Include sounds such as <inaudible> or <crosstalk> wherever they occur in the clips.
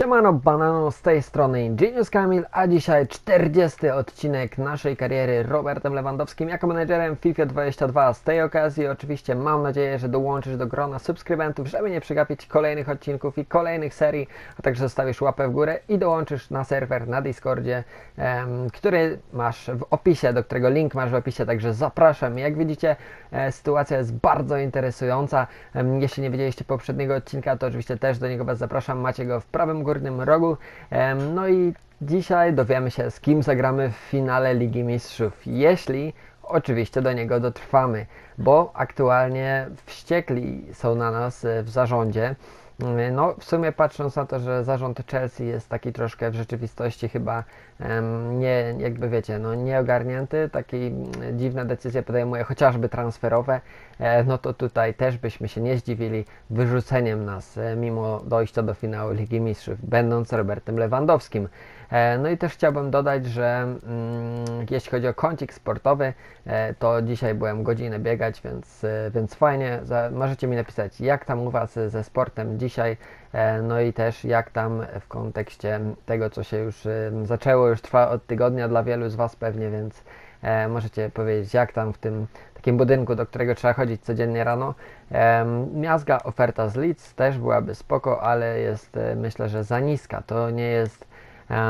Siemano Banano, z tej strony Ingenius Kamil, a dzisiaj 40 odcinek naszej kariery Robertem Lewandowskim jako menedżerem FIFA 22. Z tej okazji oczywiście mam nadzieję, że dołączysz do grona subskrybentów, żeby nie przegapić kolejnych odcinków i kolejnych serii, a także zostawisz łapę w górę i dołączysz na serwer na Discordzie, em, który masz w opisie, do którego link masz w opisie, także zapraszam. Jak widzicie, e, sytuacja jest bardzo interesująca. Em, jeśli nie widzieliście poprzedniego odcinka, to oczywiście też do niego Was zapraszam. Macie go w prawym górnym rogu. No i dzisiaj dowiemy się, z kim zagramy w finale Ligi Mistrzów. Jeśli oczywiście do niego dotrwamy, bo aktualnie wściekli są na nas e, w zarządzie. No, w sumie patrząc na to, że zarząd Chelsea jest taki troszkę w rzeczywistości chyba nie, jakby wiecie, no nieogarnięty, takie dziwne decyzje podejmuje, chociażby transferowe, e, no to tutaj też byśmy się nie zdziwili wyrzuceniem nas e, mimo dojścia do finału Ligi Mistrzów, będąc Robertem Lewandowskim. E, No i też chciałbym dodać, że mm, jeśli chodzi o kącik sportowy, e, to dzisiaj byłem godzinę biegać, więc, e, więc fajnie. Możecie mi napisać, jak tam u Was ze sportem dzisiaj, no i też jak tam w kontekście tego, co się już zaczęło, już trwa od tygodnia dla wielu z Was pewnie, więc możecie powiedzieć, jak tam w tym takim budynku, do którego trzeba chodzić codziennie rano. Miazga oferta z Leeds też byłaby spoko, ale jest myślę, że za niska. To nie jest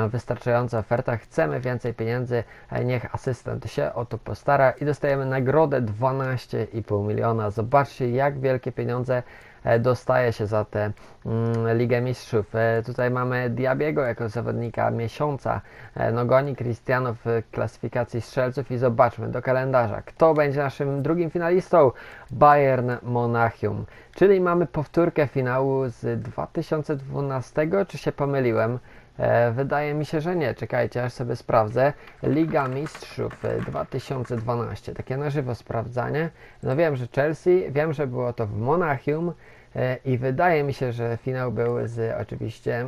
wystarczająca oferta. Chcemy więcej pieniędzy, niech asystent się o to postara i dostajemy nagrodę 12,5 miliona. Zobaczcie, jak wielkie pieniądze e, dostaje się za tę mm, Ligę Mistrzów. E, Tutaj mamy Diabiego jako zawodnika miesiąca. E, No goni Cristiano w klasyfikacji strzelców i zobaczmy do kalendarza. Kto będzie naszym drugim finalistą? Bayern Monachium. Czyli mamy powtórkę finału z 2012, czy się pomyliłem? E, Wydaje mi się, że nie. Czekajcie, aż sobie sprawdzę. Liga Mistrzów e, 2012. Takie na żywo sprawdzanie. No wiem, że Chelsea, wiem, że było to w Monachium e, i wydaje mi się, że finał był z oczywiście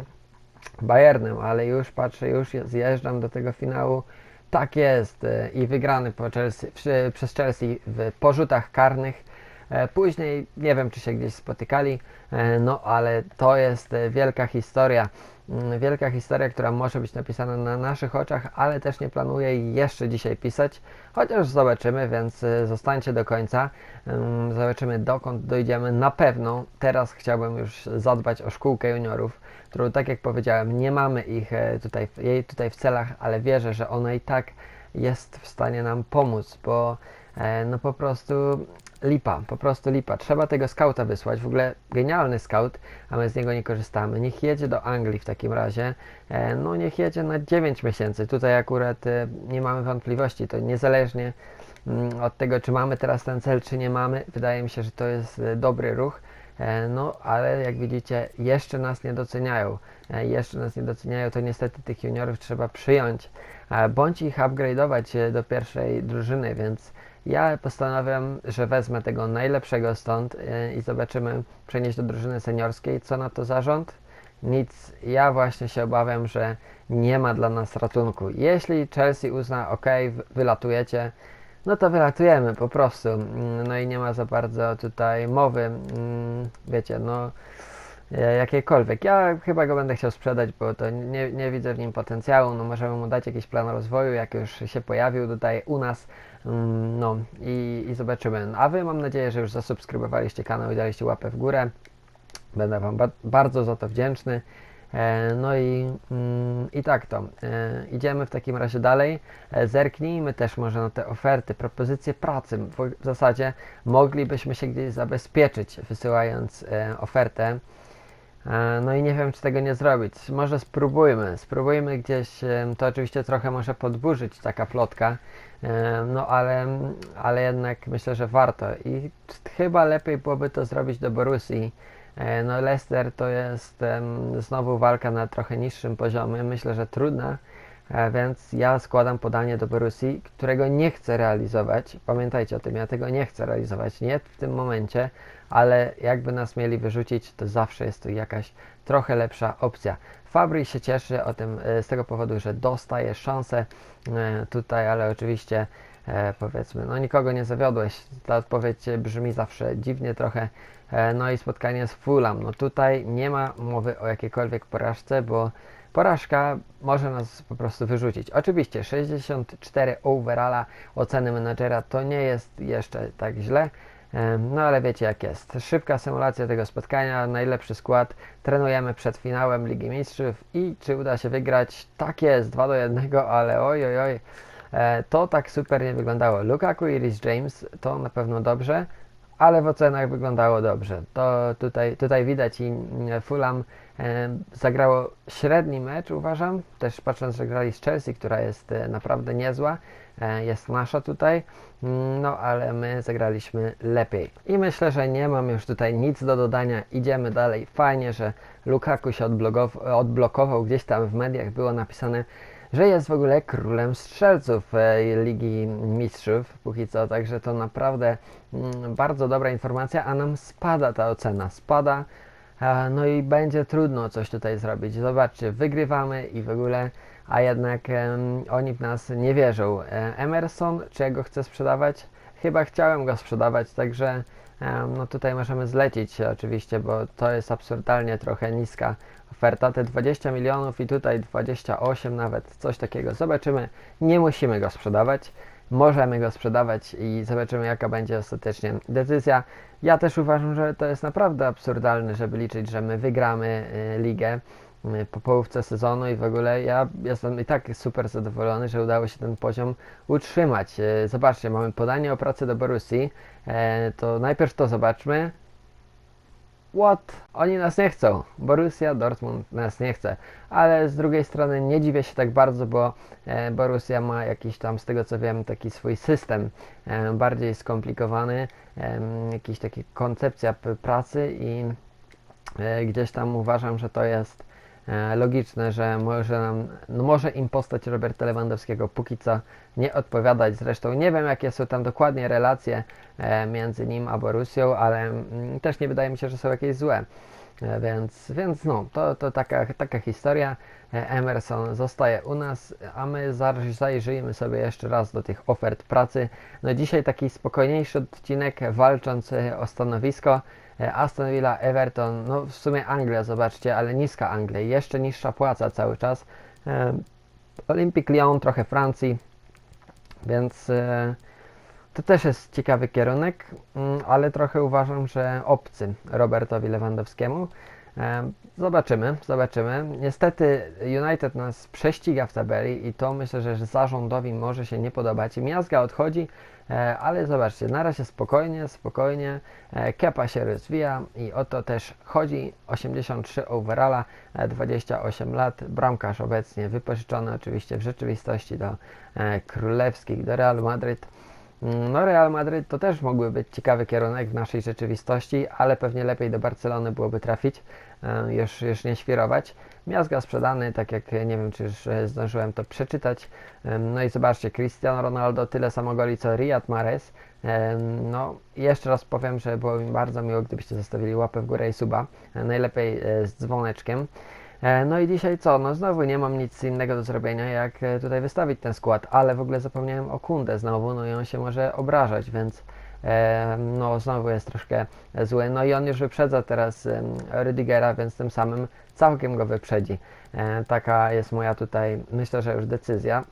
Bayernem, ale już patrzę, już zjeżdżam do tego finału. Tak jest e, i wygrany Chelsea, przy, przez Chelsea w porzutach karnych. E, Później nie wiem, czy się gdzieś spotykali, e, no ale to jest e, wielka historia. Mm, Wielka historia, która może być napisana na naszych oczach, ale też nie planuję jeszcze dzisiaj pisać, chociaż zobaczymy, więc e, zostańcie do końca. Ym, Zobaczymy dokąd dojdziemy. Na pewno teraz chciałbym już zadbać o szkółkę juniorów, którą tak jak powiedziałem, nie mamy ich e, tutaj, jej tutaj w celach, ale wierzę, że ona i tak jest w stanie nam pomóc, bo no po prostu lipa, po prostu lipa. Trzeba tego skauta wysłać, w ogóle genialny scout, a my z niego nie korzystamy. Niech jedzie do Anglii w takim razie, e, no niech jedzie na 9 miesięcy. Tutaj akurat e, nie mamy wątpliwości, to niezależnie mm, od tego, czy mamy teraz ten cel, czy nie mamy, wydaje mi się, że to jest e, dobry ruch. E, No, ale jak widzicie, jeszcze nas nie doceniają. E, Jeszcze nas nie doceniają, to niestety tych juniorów trzeba przyjąć, e, bądź ich upgrade'ować e, do pierwszej drużyny, więc ja postanawiam, że wezmę tego najlepszego stąd e, i zobaczymy, przenieść do drużyny seniorskiej. Co na to zarząd? Nic. Ja właśnie się obawiam, że nie ma dla nas ratunku. Jeśli Chelsea uzna, ok, wylatujecie, no to wylatujemy po prostu. Mm, No i nie ma za bardzo tutaj mowy, mm, wiecie, no jakiejkolwiek. Ja chyba go będę chciał sprzedać, bo to nie, nie widzę w nim potencjału. No możemy mu dać jakiś plan rozwoju, jak już się pojawił tutaj u nas. Mm, No i, i zobaczymy. A wy mam nadzieję, że już zasubskrybowaliście kanał i daliście łapę w górę. Będę wam ba- bardzo za to wdzięczny. E, No i, mm, i tak to. E, Idziemy w takim razie dalej. E, Zerknijmy też może na te oferty, propozycje pracy. W zasadzie moglibyśmy się gdzieś zabezpieczyć, wysyłając e, ofertę. E, No i nie wiem, czy tego nie zrobić. Może spróbujmy. Spróbujmy gdzieś, to oczywiście trochę może podburzyć taka plotka, no ale, ale jednak myślę, że warto. I chyba lepiej byłoby to zrobić do Borussii. E, No Leicester to jest znowu walka na trochę niższym poziomie, myślę, że trudna, e, więc ja składam podanie do Borussii, którego nie chcę realizować. Pamiętajcie o tym, ja tego nie chcę realizować, nie w tym momencie, ale jakby nas mieli wyrzucić, to zawsze jest to jakaś trochę lepsza opcja. Fabry się cieszy o tym e, z tego powodu, że dostaje szansę e, tutaj, ale oczywiście e, powiedzmy, no nikogo nie zawiodłeś. Ta odpowiedź brzmi zawsze dziwnie trochę. No i spotkanie z Fulham. No tutaj nie ma mowy o jakiejkolwiek porażce, bo porażka może nas po prostu wyrzucić. Oczywiście 64 overalla oceny menadżera to nie jest jeszcze tak źle, no ale wiecie jak jest. Szybka symulacja tego spotkania, najlepszy skład, trenujemy przed finałem Ligi Mistrzów i czy uda się wygrać? Tak jest, 2 do 1, ale oj oj oj. E, To tak super nie wyglądało. Lukaku i Rhys James to na pewno dobrze, ale w ocenach wyglądało dobrze. To tutaj, tutaj widać i mm, Fulham e, zagrało średni mecz, uważam. Też patrząc, że grali z Chelsea, która jest e, naprawdę niezła, jest nasza tutaj, Mm, no ale my zagraliśmy lepiej. I myślę, że nie mam już tutaj nic do dodania. Idziemy dalej. Fajnie, że Lukaku się odblokował, odblokował. Gdzieś tam w mediach było napisane, że jest w ogóle królem strzelców e, Ligi Mistrzów póki co, także to naprawdę mm, bardzo dobra informacja, a nam spada ta ocena, spada, e, no i będzie trudno coś tutaj zrobić. Zobaczcie, wygrywamy i w ogóle, a jednak oni w nas nie wierzą. E, Emerson, czy ja go chcę sprzedawać? Chyba chciałem go sprzedawać, także no tutaj możemy zlecić oczywiście, bo to jest absurdalnie trochę niska oferta, te 20 milionów i tutaj 28 nawet, coś takiego. Zobaczymy, nie musimy go sprzedawać, możemy go sprzedawać i zobaczymy jaka będzie ostatecznie decyzja. Ja też uważam, że to jest naprawdę absurdalne, żeby liczyć, że my wygramy y, ligę po połówce sezonu i w ogóle ja jestem i tak super zadowolony, że udało się ten poziom utrzymać. Y, Zobaczcie, mamy podanie o pracę do Borussii, E, to najpierw to zobaczmy, What? Oni nas nie chcą. Borussia Dortmund nas nie chce. Ale z drugiej strony nie dziwię się tak bardzo, bo e, Borussia ma jakiś tam, z tego co wiem, taki swój system e, bardziej skomplikowany, e, jakiś taki koncepcja pracy i gdzieś tam uważam, że to jest logiczne, że może nam, no może im postać Roberta Lewandowskiego póki co nie odpowiadać. Zresztą nie wiem, jakie są tam dokładnie relacje e, między nim a Borussią, ale mm, też nie wydaje mi się, że są jakieś złe. E, Więc, więc no, to, to taka, taka historia. E, Emerson zostaje u nas, a my zajrzyjmy sobie jeszcze raz do tych ofert pracy. No dzisiaj taki spokojniejszy odcinek, walcząc e, o stanowisko. E, Aston Villa, Everton, no w sumie Anglia, zobaczcie, ale niska Anglia, jeszcze niższa płaca cały czas. E, Olympique Lyon, trochę Francji, więc e, to też jest ciekawy kierunek, mm, ale trochę uważam, że obcy Robertowi Lewandowskiemu. E, Zobaczymy, zobaczymy. Niestety United nas prześciga w tabeli i to myślę, że zarządowi może się nie podobać. Miazga odchodzi, e, ale zobaczcie, na razie spokojnie, spokojnie. E, Kepa się rozwija i o to też chodzi. 83 overalla, e, 28 lat, bramkarz obecnie wypożyczony oczywiście w rzeczywistości do e, królewskich, do Real Madryt. Mm, No Real Madryt to też mógłby być ciekawy kierunek w naszej rzeczywistości, ale pewnie lepiej do Barcelony byłoby trafić, e, już, już nie świrować. Miazga sprzedany, tak jak nie wiem, czy już e, zdążyłem to przeczytać. No i zobaczcie, Cristiano Ronaldo tyle samo goli co Riyad Mahrez. No jeszcze raz powiem, że było mi bardzo miło, gdybyście zostawili łapę w górę i suba, e, najlepiej e, z dzwoneczkiem. E, No i dzisiaj co? No znowu nie mam nic innego do zrobienia, jak e, tutaj wystawić ten skład, ale w ogóle zapomniałem o Kunde znowu, no i on się może obrażać, więc e, no znowu jest troszkę zły. No i on już wyprzedza teraz Rüdigera, więc tym samym całkiem go wyprzedzi. E, Taka jest moja tutaj, myślę, że już decyzja.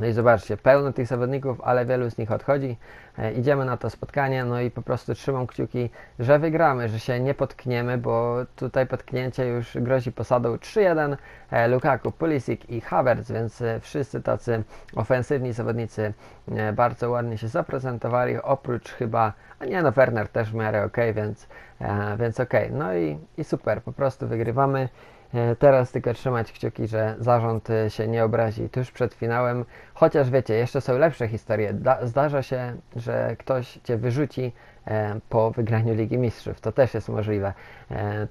No i zobaczcie, pełno tych zawodników, ale wielu z nich odchodzi. E, idziemy na to spotkanie, no i po prostu trzymam kciuki, że wygramy, że się nie potkniemy, bo tutaj potknięcie już grozi posadą 3-1. E, Lukaku, Pulisic i Havertz, więc e, wszyscy tacy ofensywni zawodnicy e, bardzo ładnie się zaprezentowali, oprócz chyba, a nie no, Werner też w miarę ok, więc, e, więc ok. No i, i super, po prostu wygrywamy. E, Teraz tylko trzymać kciuki, że zarząd e, się nie obrazi tuż przed finałem. Chociaż wiecie, jeszcze są lepsze historie. Da, zdarza się, że ktoś cię wyrzuci e, po wygraniu Ligi Mistrzów. To też jest możliwe.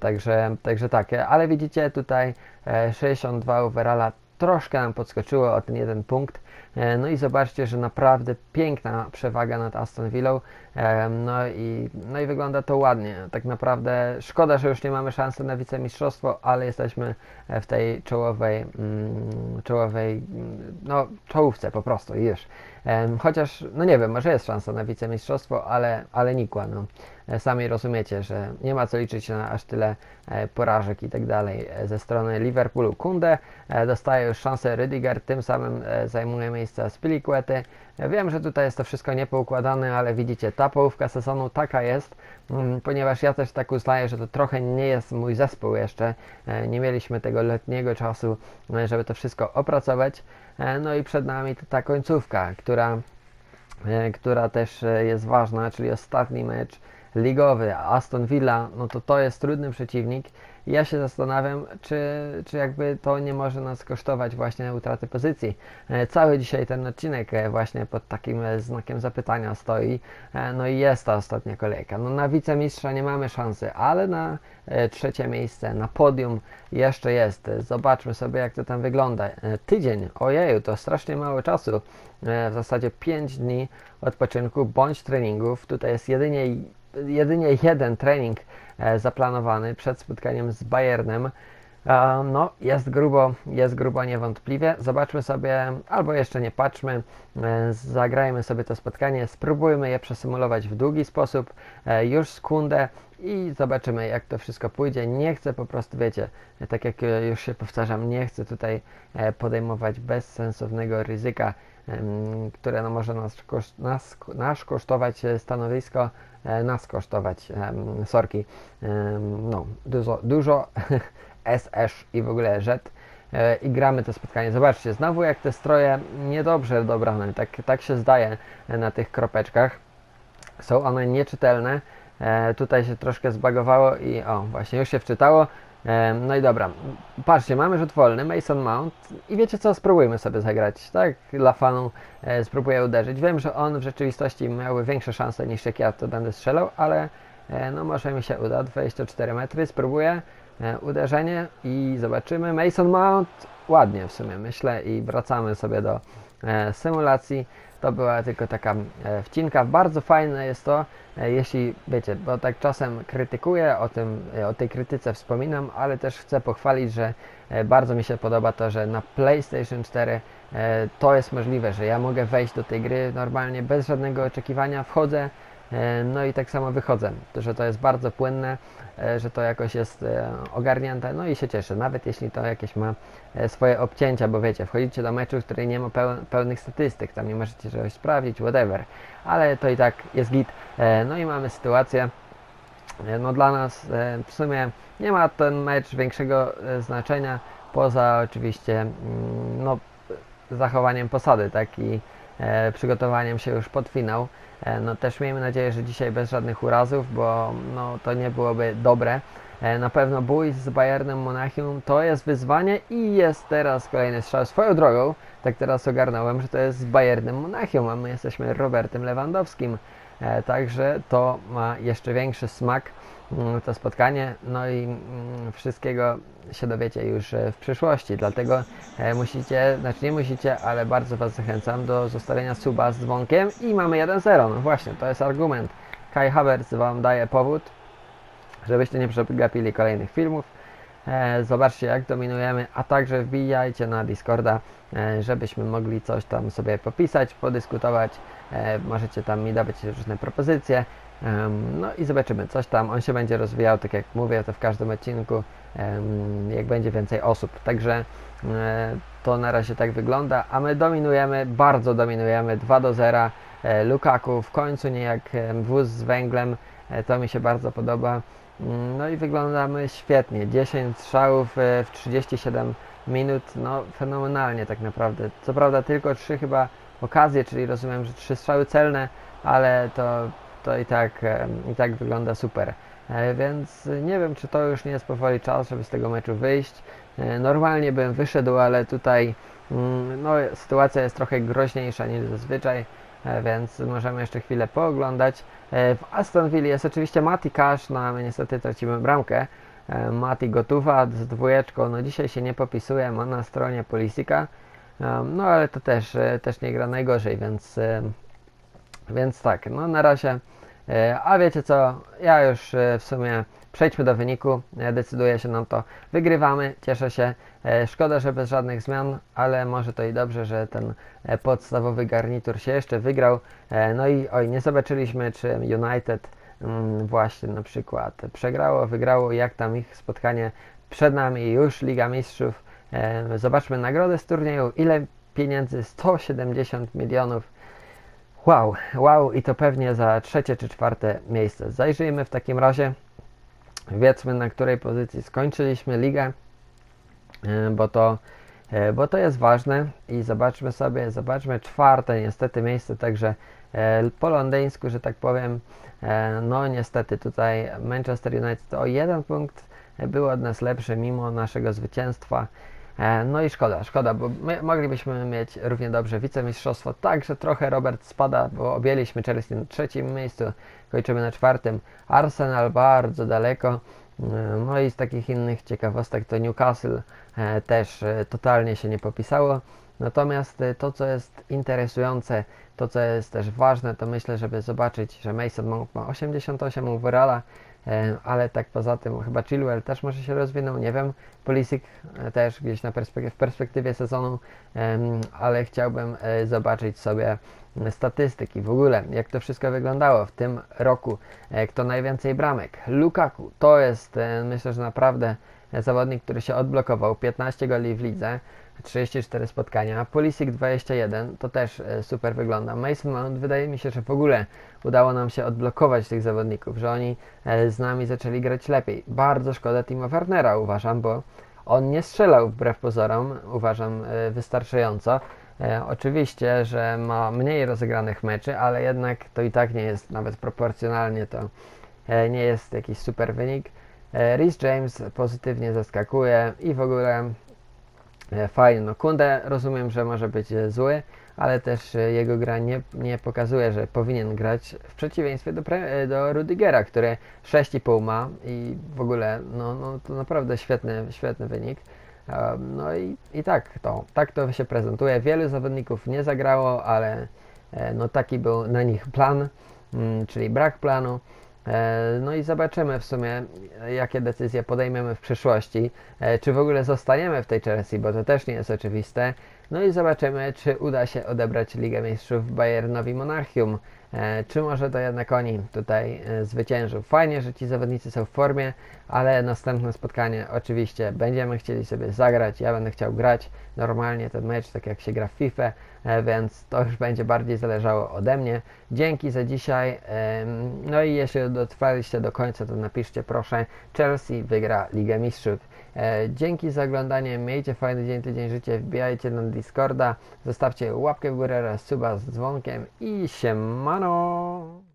Także, także tak, ale widzicie tutaj e, 62 overalla troszkę nam podskoczyło o ten jeden punkt. E, No i zobaczcie, że naprawdę piękna przewaga nad Aston Villą. E, No i, no i wygląda to ładnie. Tak naprawdę szkoda, że już nie mamy szansy na wicemistrzostwo, ale jesteśmy e, w tej czołowej, mm, czołowej mm, no, czołówce po prostu już. Chociaż, no nie wiem, może jest szansa na wicemistrzostwo, ale, ale nikła. No. E, Sami rozumiecie, że nie ma co liczyć na aż tyle e, porażek i tak dalej e, ze strony Liverpoolu. Kunde dostaje już szansę Rydiger, tym samym zajmuje miejsce Spiliquety. Wiem, że tutaj jest to wszystko niepoukładane, ale widzicie, ta połówka sezonu taka jest, mm, ponieważ ja też tak uznaję, że to trochę nie jest mój zespół jeszcze. Nie mieliśmy tego letniego czasu, żeby to wszystko opracować. No i przed nami ta końcówka, która, która też jest ważna, czyli ostatni mecz ligowy. Aston Villa, no to to jest trudny przeciwnik. Ja się zastanawiam, czy, czy jakby to nie może nas kosztować właśnie utraty pozycji. E, Cały dzisiaj ten odcinek e, właśnie pod takim e, znakiem zapytania stoi. No i jest ta ostatnia kolejka. No na wicemistrza nie mamy szansy, ale na trzecie miejsce, na podium jeszcze jest. Zobaczmy sobie jak to tam wygląda. Tydzień, ojeju, to strasznie mało czasu. W zasadzie 5 dni odpoczynku bądź treningów. Tutaj jest jedynie jedynie jeden trening e, zaplanowany przed spotkaniem z Bayernem. E, No, jest grubo, jest grubo niewątpliwie. Zobaczmy sobie, albo jeszcze nie patrzmy, e, zagrajmy sobie to spotkanie, spróbujmy je przesymulować w długi sposób, już sekundę i zobaczymy jak to wszystko pójdzie. Nie chcę po prostu, wiecie, tak jak już się powtarzam, nie chcę tutaj podejmować bezsensownego ryzyka, które no, może nas, koszt, nas, nas kosztować e, stanowisko, e, nas kosztować sorki. No, dużo, dużo <laughs> SS i w ogóle rzet. E, I gramy to spotkanie. Zobaczcie, znowu jak te stroje niedobrze dobrane, tak, tak się zdaje e, na tych kropeczkach. Są one nieczytelne. E, tutaj się troszkę zbagowało i o, właśnie już się wczytało. No i dobra, patrzcie, mamy rzut wolny, Mason Mount i wiecie co, spróbujmy sobie zagrać, tak? Dla fanu e, spróbuję uderzyć. Wiem, że on w rzeczywistości miałby większe szanse niż jak ja to będę strzelał, ale e, no może mi się uda, 24 metry, spróbuję e, uderzenie i zobaczymy. Mason Mount, ładnie w sumie myślę i wracamy sobie do e, symulacji. To była tylko taka e, wcinka. Bardzo fajne jest to, e, jeśli wiecie, bo tak czasem krytykuję, o, tym, e, o tej krytyce wspominam, ale też chcę pochwalić, że bardzo mi się podoba to, że na PlayStation 4 e, to jest możliwe, że ja mogę wejść do tej gry normalnie bez żadnego oczekiwania, wchodzę, no i tak samo wychodzę, że to jest bardzo płynne, e, że to jakoś jest e, ogarnięte, no i się cieszę, nawet jeśli to jakieś ma e, swoje obcięcia, bo wiecie, wchodzicie do meczu, w której nie ma peł- pełnych statystyk, tam nie możecie czegoś sprawdzić, whatever, ale to i tak jest git. E, No i mamy sytuację, e, no dla nas e, w sumie nie ma ten mecz większego e, znaczenia, poza oczywiście mm, no, zachowaniem posady, tak i e, przygotowaniem się już pod finał. E, no też miejmy nadzieję, że dzisiaj bez żadnych urazów, bo no, to nie byłoby dobre. E, na pewno bój z Bayernem Monachium to jest wyzwanie i jest teraz kolejny strzał swoją drogą. Tak teraz ogarnąłem, że to jest z Bayernem Monachium, a my jesteśmy Robertem Lewandowskim. E, także to ma jeszcze większy smak to spotkanie, no i mm, wszystkiego się dowiecie już e, w przyszłości, dlatego e, musicie, znaczy nie musicie, ale bardzo Was zachęcam do zostawienia suba z dzwonkiem i mamy 1-0, no właśnie, to jest argument. Kai Havertz Wam daje powód, żebyście nie przegapili kolejnych filmów. E, zobaczcie jak dominujemy, a także wbijajcie na Discorda, żebyśmy mogli coś tam sobie popisać, podyskutować. Możecie tam mi dawać różne propozycje. Em, no i zobaczymy, coś tam. On się będzie rozwijał, tak jak mówię, to w każdym odcinku, em, jak będzie więcej osób. Także e, to na razie tak wygląda, a my dominujemy, bardzo dominujemy 2 do 0. E, Lukaku w końcu nie jak wóz z węglem, e, to mi się bardzo podoba. Mm, No i wyglądamy świetnie. 10 strzałów w 37 minut, no fenomenalnie tak naprawdę. Co prawda tylko 3 chyba okazje, czyli rozumiem, że 3 strzały celne, ale to, to i, tak, i tak wygląda super. E, Więc nie wiem, czy to już nie jest powoli czas, żeby z tego meczu wyjść. E, Normalnie bym wyszedł, ale tutaj mm, no, sytuacja jest trochę groźniejsza niż zazwyczaj, e, więc możemy jeszcze chwilę pooglądać. W Aston Villa jest oczywiście Mati Cash, no a my niestety tracimy bramkę. Mati Gotuwa z dwójeczką, no dzisiaj się nie popisuje, ma na stronie Polisika, no ale to też, też nie gra najgorzej, więc, więc tak, no na razie. E, A wiecie co, ja już e, w sumie przejdźmy do wyniku, e, decyduje się nam to, wygrywamy, cieszę się, szkoda, że bez żadnych zmian, ale może to i dobrze, że ten podstawowy garnitur się jeszcze wygrał, no i oj, nie zobaczyliśmy czy United mm, właśnie na przykład przegrało, wygrało, jak tam ich spotkanie przed nami już Liga Mistrzów, zobaczmy nagrodę z turnieju, ile pieniędzy, 170 milionów, Wow, wow, i to pewnie za trzecie czy czwarte miejsce. Zajrzyjmy w takim razie, wiedzmy na której pozycji skończyliśmy ligę, e, bo to, e, bo to jest ważne i zobaczmy sobie, zobaczmy czwarte niestety miejsce, także e, po londyńsku, że tak powiem, no niestety tutaj Manchester United o jeden punkt był od nas lepszy mimo naszego zwycięstwa. E, No i szkoda, szkoda, bo my moglibyśmy mieć równie dobrze wicemistrzostwo. Także trochę Robert spada, bo objęliśmy Chelsea na trzecim miejscu, kończymy na czwartym. Arsenal bardzo daleko. E, No i z takich innych ciekawostek to Newcastle e, też totalnie się nie popisało. Natomiast to, co jest interesujące, to, co jest też ważne, to myślę, żeby zobaczyć, że Mason Mount ma 88 overalla, ale tak poza tym chyba Chilwell też może się rozwinął, nie wiem. Pulisic e, też gdzieś na perspek- w perspektywie sezonu, ale chciałbym e, zobaczyć sobie statystyki w ogóle, jak to wszystko wyglądało w tym roku, e, kto najwięcej bramek. Lukaku to jest e, myślę, że naprawdę zawodnik, który się odblokował, 15 goli w lidze, 34 spotkania, Pulisic 21, to też e, super wygląda. Mason Mount wydaje mi się, że w ogóle udało nam się odblokować tych zawodników, że oni e, z nami zaczęli grać lepiej. Bardzo szkoda Timo Wernera uważam, bo on nie strzelał wbrew pozorom, uważam e, wystarczająco. Oczywiście, że ma mniej rozegranych meczy, ale jednak to i tak nie jest nawet proporcjonalnie to nie jest jakiś super wynik. Rhys James pozytywnie zaskakuje i w ogóle e, fajnie. No Kunde rozumiem, że może być e, zły, ale też e, jego gra nie, nie pokazuje, że powinien grać w przeciwieństwie do, do Rudigera, który 6,5 ma i w ogóle no, no to naprawdę świetny, świetny wynik. No i, i tak, to, tak to się prezentuje. Wielu zawodników nie zagrało, ale no taki był na nich plan, mm, czyli brak planu. E, No i zobaczymy w sumie, jakie decyzje podejmiemy w przyszłości. E, Czy w ogóle zostaniemy w tej Chelsea, bo to też nie jest oczywiste. No i zobaczymy, czy uda się odebrać Ligę Mistrzów Bayernowi Monachium. E, Czy może to jednak oni tutaj e, zwyciężą. Fajnie, że ci zawodnicy są w formie, ale następne spotkanie oczywiście będziemy chcieli sobie zagrać. Ja będę chciał grać normalnie ten mecz, tak jak się gra w FIFA, e, więc to już będzie bardziej zależało ode mnie. Dzięki za dzisiaj. No i jeśli dotrwaliście do końca, to napiszcie proszę, Chelsea wygra Ligę Mistrzów. E, Dzięki za oglądanie, miejcie fajny dzień, tydzień życie, wbijajcie na Discorda, zostawcie łapkę w górę oraz suba z dzwonkiem i siemano!